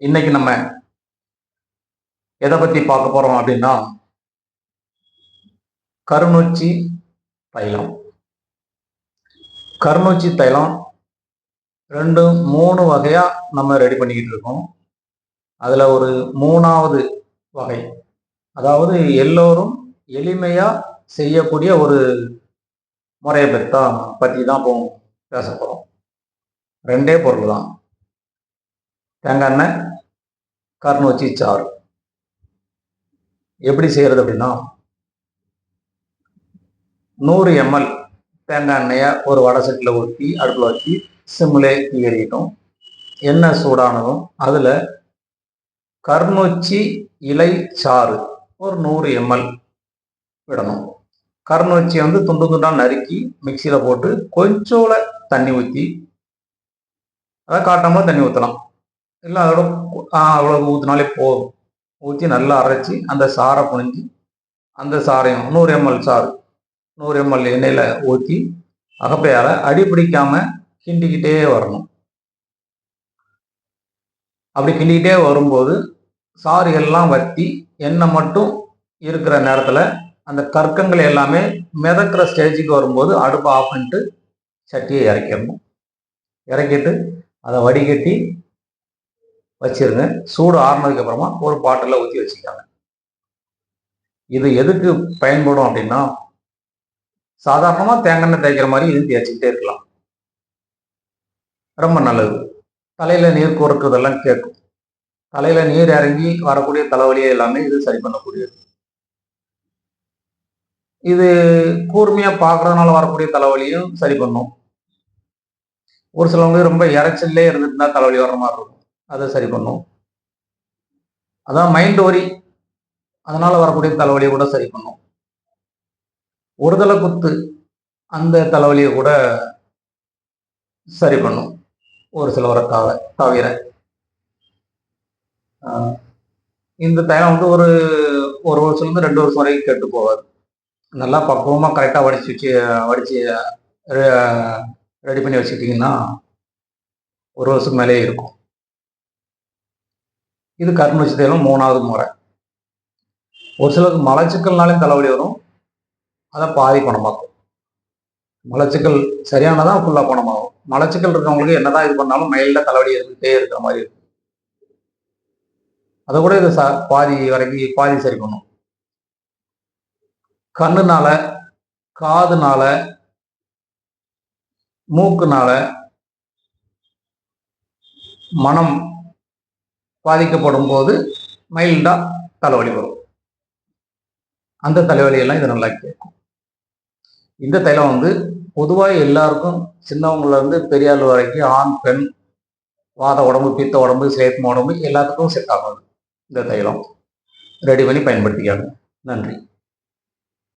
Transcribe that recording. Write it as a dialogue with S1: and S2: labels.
S1: இன்னைக்கு நம்ம எதை பத்தி பார்க்க போறோம் அப்படின்னா கருணூச்சி தைலம். கருணூச்சி தைலம் ரெண்டு மூணு வகையா நம்ம ரெடி பண்ணிக்கிட்டு இருக்கோம். அதுல ஒரு மூணாவது வகை அதாவது எல்லோரும் எளிமையா செய்யக்கூடிய ஒரு முறையை பற்றி தான் பற்றி தான் இப்போ பேச போகிறோம் ரெண்டே பொருள் தான் தேங்காய் எண்ணெய் கருணூச்சி சாறு எப்படி செய்யறது அப்படின்னா நூறு எம்எல் தேங்காய் எண்ணெயை ஒரு வடை சட்டியில் ஊற்றி அடுப்பில் வச்சு சிம்லே ஏறிட்டோம் எண்ணெய் சூடானதும் அதில் கருநொச்சி இலை சாறு ஒரு நூறு எம்எல் விடணும். கருநொச்சியை வந்து துண்டு துண்டாக நறுக்கி மிக்சியில் போட்டு கொஞ்சோல தண்ணி ஊற்றி அதை காட்டாமல் தண்ணி ஊற்றலாம் இல்லை அதோட அவ்வளோ ஊற்றினாலே போதும். ஊற்றி நல்லா அரைச்சி அந்த சாரை புனிஞ்சு அந்த சாரையும் நூறு எம்எல் சாறு நூறு எம்எல் எண்ணெயில் ஊற்றி அகப்பையால் அடி பிடிக்காமல் கிண்டிக்கிட்டே வரணும். அப்படி கிண்டிக்கிட்டே வரும்போது சாறு எல்லாம் வற்றி எண்ணெய் மட்டும் இருக்கிற நேரத்தில் அந்த கற்கங்கள் எல்லாமே மிதக்கிற ஸ்டேஜுக்கு வரும்போது அடுப்பை ஆஃப் பண்ணிட்டு சட்டியை இறக்கிடணும். இறக்கிட்டு அதை வடிகட்டி வச்சிருங்க. சூடு ஆறுனதுக்கு அப்புறமா ஒரு பாட்டில் ஊற்றி வச்சுக்காங்க இது எதுக்கு பயன்படும் அப்படின்னா சாதாரணமாக தேங்காய் எண்ணெய் தேய்க்கிற மாதிரி இது தேய்ச்சிக்கிட்டே இருக்கலாம். ரொம்ப நல்லது. தலையில் நீர் கோர்க்குறதெல்லாம் கேட்கும். தலையில் நீர் இறங்கி வரக்கூடிய தலைவலியை எல்லாமே இது சரி பண்ணக்கூடியது. இது கூர்மையாக பார்க்கறதுனால வரக்கூடிய தலைவலியும் சரி பண்ணும். ஒரு சிலவங்க ரொம்ப இறைச்சல்லே இருந்துட்டுனா தலைவலி வர்ற மாதிரி இருக்கும். அதை சரி பண்ணும். அதான் மைண்ட் ஒரி அதனால வரக்கூடிய தலைவலியை கூட சரி பண்ணும். ஒருதலை குத்து அந்த தலைவலியை கூட சரி பண்ணும். ஒரு சிலவரை தவ தவிர. இந்த தைலம் வந்து ஒரு ஒரு வருஷத்துலேருந்து ரெண்டு வருஷம் வரைக்கும் கெட்டு போகாது. நல்லா பக்குவமாக கரெக்டாக வடித்து வச்சு வடித்து ரெடி பண்ணி வச்சுக்கிட்டிங்கன்னா ஒரு வருஷத்துக்கு மேலே இருக்கும். இது கரும்பு தைலம் மூணாவது முறை. ஒரு சிலருக்கு மலச்சிக்கல்னாலே தலைவலி வரும். அதை பாதி குணமாக்கும். மலச்சிக்கல் சரியானதான் ஃபுல்லாக குணமாகும். மலச்சிக்கல் இருக்கிறவங்களுக்கு என்னதான் இது பண்ணாலும் மைல்டாக தலைவலி இருந்துகிட்டே இருக்கிற மாதிரி இருக்கும். அதை கூட இது ச பாதி வரைக்கும் பாதி சரி பண்ணும் கண்ணுனால காதுனால மூக்குனால மனம் பாதிக்கப்படும் போது மைல்டா தலைவலி வரும். அந்த தலைவலியெல்லாம் இது நல்லா கேட்கும். இந்த தைலம் வந்து பொதுவாக எல்லாருக்கும் சின்னவங்கள இருந்து பெரியாள் வரைக்கும் ஆண் பெண் வாத உடம்பு பித்த உடம்பு சேத்ம உடம்பு எல்லாத்துக்கும் செட் ஆகும் இந்த தைலம். ரெடி பண்ணி பயன்படுத்திக்காங்க நன்றி.